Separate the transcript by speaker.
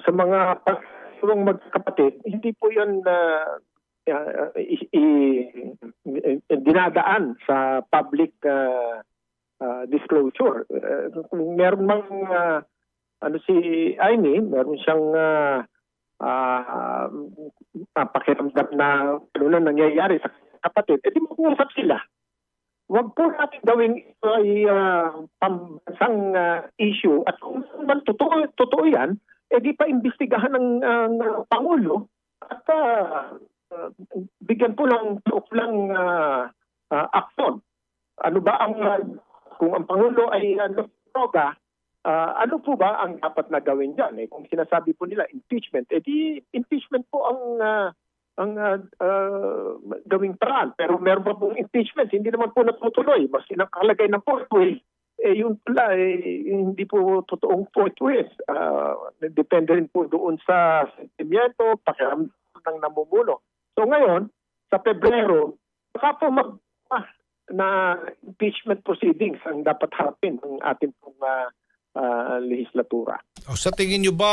Speaker 1: sa mga pagsulong magkapatid, hindi po yan uh, uh, i- i- dinadaan sa public uh, uh, disclosure. Uh, meron mang uh, ano si Aimee, meron siyang uh, uh, uh, pakiramdam na ano na nangyayari sa kapatid, edi mag-uusap sila. Huwag po natin gawing ito ay uh, pambansang uh, issue at kung man totoo, totoo yan, edi pa imbestigahan ng, uh, ng Pangulo at uh, uh, bigyan po ng lang uh, uh, action. Ano ba ang, uh, kung ang Pangulo ay ano, droga, Ah, ano po ba ang dapat na gawin diyan? Eh, kung sinasabi po nila impeachment, eh di impeachment po ang ah, ang ah, ah, gawing paraan. Pero meron pa pong impeachment, hindi naman po natutuloy. Mas nakalagay ng fourth way, eh yun pala, eh, hindi po totoong fourth way. Ah, depende rin po doon sa sentimiento, pakiramdam ng namumuno. So ngayon, sa Pebrero, saka po mag ah, na impeachment proceedings ang dapat harapin ng ating pong ah, ah, legislatura.
Speaker 2: O, sa tingin nyo ba